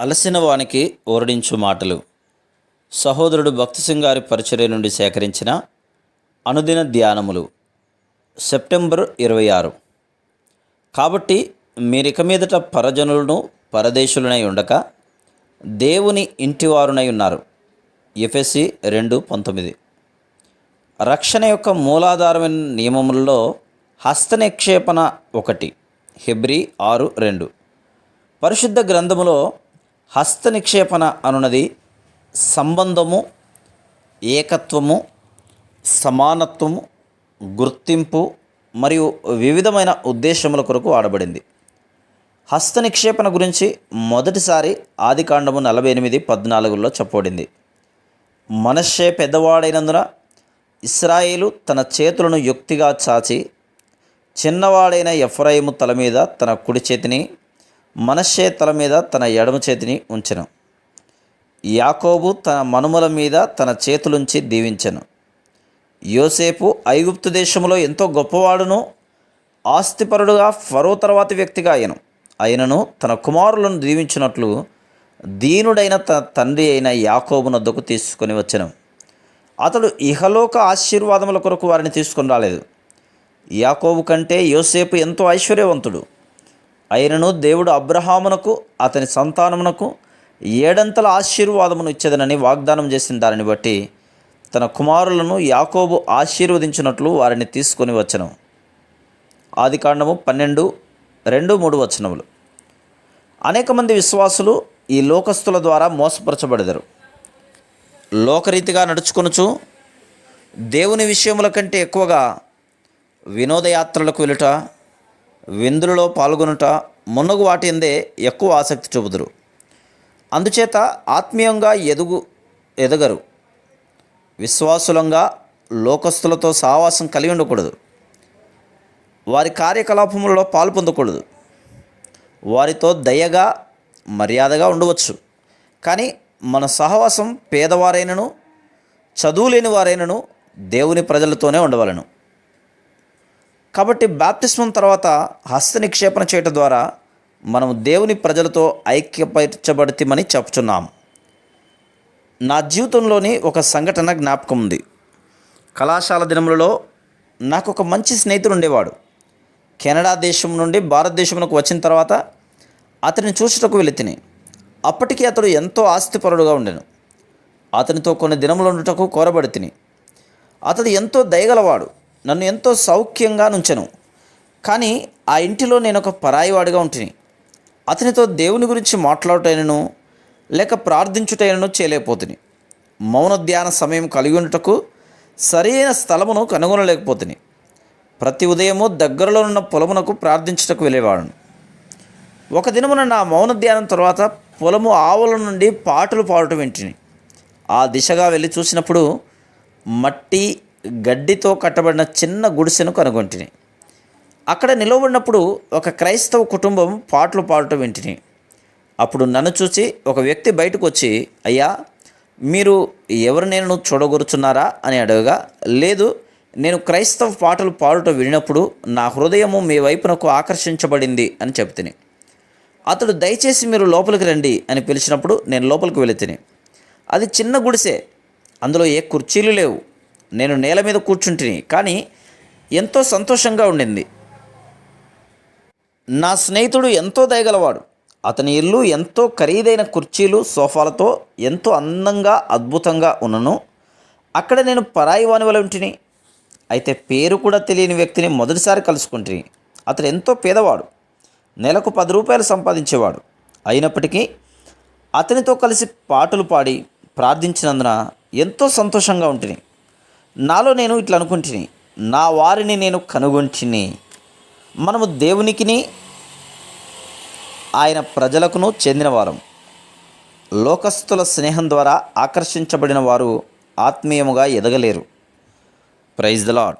అలసిన వానికి ఓరడించు మాటలు. సహోదరుడు భక్తి సింగారి పరిచర్య నుండి సేకరించిన అనుదిన ధ్యానములు. సెప్టెంబర్ ఇరవై ఆరు కాబట్టి మీరిక మీదట పరజనులను పరదేశులనై ఉండక దేవుని ఇంటివారునై ఉన్నారు. ఎఫ్ఎస్సి రెండు పంతొమ్మిది. రక్షణ యొక్క మూలాధారమైన నియమములలో హస్తనిక్షేపణ ఒకటి. హెబ్రి ఆరు రెండు. పరిశుద్ధ గ్రంథములో హస్త నిక్షేపణ అనున్నది సంబంధము ఏకత్వము సమానత్వము గుర్తింపు మరియు వివిధమైన ఉద్దేశముల కొరకు వాడబడింది. హస్త నిక్షేపణ గురించి మొదటిసారి ఆదికాండము నలభై ఎనిమిది పద్నాలుగులో చెప్పబడింది. మనషే పెద్దవాడైనందున ఇస్రాయేలు తన చేతులను యుక్తిగా చాచి చిన్నవాడైన ఎఫ్రాయిము తల మీద తన కుడి చేతిని మనషే తల మీద తన ఎడమ చేతిని ఉంచెను. యాకోబు తన మనుమల మీద తన చేతులుంచి దీవించెను. యోసేపు ఐగుప్తు దేశంలో ఎంతో గొప్పవాడును ఆస్తిపరుడుగా ఫరో తర్వాతి వ్యక్తిగా అయ్యను. అయినను తన కుమారులను దీవించినట్లు దీనుడైన తన తండ్రి అయిన యాకోబు నద్దకు తీసుకొని వచ్చాను. అతడు ఇహలోక ఆశీర్వాదముల కొరకు వారిని తీసుకుని రాలేదు. యాకోబు కంటే యోసేపు ఎంతో ఐశ్వర్యవంతుడు. అయినను దేవుడు అబ్రహామునకు అతని సంతానమునకు ఏడంతల ఆశీర్వాదమును ఇచ్చేదనని వాగ్దానం చేసిన దానిని బట్టి తన కుమారులను యాకోబు ఆశీర్వదించినట్లు వారిని తీసుకొని వచ్చను. ఆదికాండము పన్నెండు రెండు మూడు వచనములు. అనేక మంది విశ్వాసులు ఈ లోకస్తుల ద్వారా మోసపరచబడదరు. లోకరీతిగా నడుచుకొనుచు దేవుని విషయముల కంటే ఎక్కువగా వినోదయాత్రలకు వెళ్ళుట విందులలో పాల్గొనుట మున్నగు వాటిందే ఎక్కువ ఆసక్తి చూపుదురు. అందుచేత ఆత్మీయంగా ఎదుగు ఎదగరు. విశ్వాసులంగా లోకస్తులతో సావాసం కలిగి ఉండకూడదు. వారి కార్యకలాపములలో పాలు పొందకూడదు. వారితో దయగా మర్యాదగా ఉండవచ్చు. కానీ మన సహవాసం పేదవారైనను చదువులేని వారైనను దేవుని ప్రజలతోనే ఉండవలను. కాబట్టి బాప్తిస్మం తర్వాత హస్త నిక్షేపణ చేయటం ద్వారా మనం దేవుని ప్రజలతో ఐక్యపరచబడితేమని చెప్తున్నాం నా జీవితంలోని ఒక సంఘటన జ్ఞాపకం ఉంది. కళాశాల దినములలో నాకు ఒక మంచి స్నేహితుడు ఉండేవాడు. కెనడా దేశం నుండి భారతదేశంలోకి వచ్చిన తర్వాత అతని చూసుటకు వెళ్ళి తిని అప్పటికి అతడు ఎంతో ఆస్తిపరుడుగా ఉండెను. అతనితో కొన్ని దినములు ఉండటకు కోరబడి తిని అతడు ఎంతో దయగలవాడు. నన్ను ఎంతో సౌఖ్యంగా నుంచెను. కానీ ఆ ఇంటిలో నేను ఒక పరాయివాడిగా ఉంటిని. అతనితో దేవుని గురించి మాట్లాడటైనను లేక ప్రార్థించుటైనను చేయలేకపోతుని. మౌన ధ్యాన సమయం కలిగి ఉండటకు సరైన స్థలమును కనుగొనలేకపోతుని. ప్రతి ఉదయము దగ్గరలో ఉన్న పొలమునకు ప్రార్థించుటకు వెళ్ళేవాడు ఒక దినమున నా మౌన ధ్యానం తర్వాత పొలము ఆవుల నుండి పాటలు పాడటం వింటిని. ఆ దిశగా వెళ్ళి చూసినప్పుడు మట్టి గడ్డితో కట్టబడిన చిన్న గుడిసెను కనుగొంటిని. అక్కడ నిలవబడినప్పుడు ఒక క్రైస్తవ కుటుంబం పాటలు పాడటం వింటిని. అప్పుడు నన్ను చూసి ఒక వ్యక్తి బయటకు వచ్చి అయ్యా మీరు ఎవరు నేను చూడగొరుచున్నారా? అని అడగగా లేదు నేను క్రైస్తవ పాటలు పాడుట వినినప్పుడు నా హృదయము మీ వైపునకు ఆకర్షించబడింది అని చెప్తిని అతడు దయచేసి మీరు లోపలికి రండి అని పిలిచినప్పుడు నేను లోపలికి వెళితిని. అది చిన్న గుడిసె అందులో ఏ కుర్చీలు లేవు. నేను నేల మీద కూర్చుంటిని. కానీ ఎంతో సంతోషంగా ఉండింది. నా స్నేహితుడు ఎంతో దయగలవాడు. అతని ఇల్లు ఎంతో ఖరీదైన కుర్చీలు సోఫాలతో ఎంతో అందంగా అద్భుతంగా ఉన్నను. అక్కడ నేను పరాయి వానివలంటిని ఉంటిని. అయితే పేరు కూడా తెలియని వ్యక్తిని మొదటిసారి కలుసుకుంటుని. అతడు ఎంతో పేదవాడు. నెలకు పది రూపాయలు సంపాదించేవాడు. అయినప్పటికీ అతనితో కలిసి పాటలు పాడి ప్రార్థించినందున ఎంతో సంతోషంగా ఉంటుంది నాలో నేను ఇట్లా అనుకుంటుని నా వారిని నేను కనుగొంటిని. మనము దేవునికిని ఆయన ప్రజలకును చెందినవారం లోకస్తుల స్నేహం ద్వారా ఆకర్షించబడిన వారు ఆత్మీయముగా ఎదగలేరు. Praise the lord